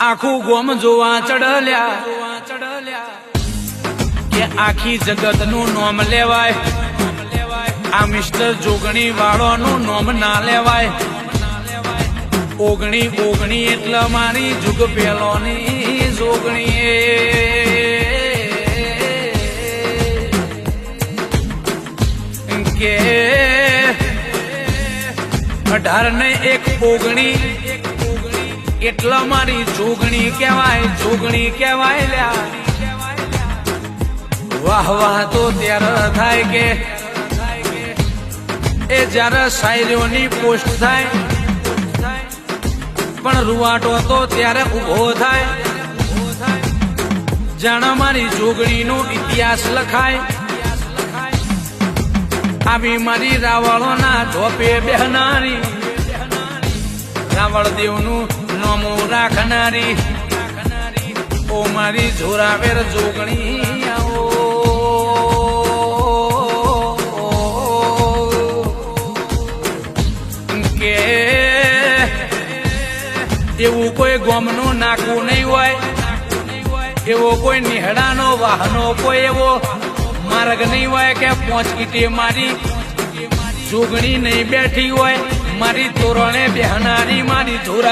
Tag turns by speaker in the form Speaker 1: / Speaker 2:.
Speaker 1: આખું ગોમ જોવા ચડલ્યા. કે આખી જગતનું નોમ લેવાય. આ મિસ્ટર જોગણી વાળો નું નોમ ના લેવાય. ઓગણી ઓગણી એટલે મારી જુગ પેલોની જોગણી કે અઢાર ને એક ઓગણી એટલા મારી જોગણી કહેવાય જોગણી કહેવાય લ્યા. વાહ વાહ, તો ત્યારે થાય કે. એ જ્યારે શાયરીઓની પોસ્ટ થાય. પણ રૂવાટો તો ત્યારે ઊભો થાય. જાણ મારી જોગણીનો ઇતિહાસ લખાય. આવી મારી રાવળોના ઢોપે બેહનારી. રાવળ દેવનું નોમું રાખનારી ઓ મારી જોરાવેર જોગણી કે એવું કોઈ ગોમનું નાખવું નહીં હોય. એવો કોઈ નિહડાનો વાહનો કોઈ એવો માર્ગ નહીં હોય કે તે મારી જોગણી નહીં બેઠી હોય. મારી તોરણે બેહનારી મારી જોરા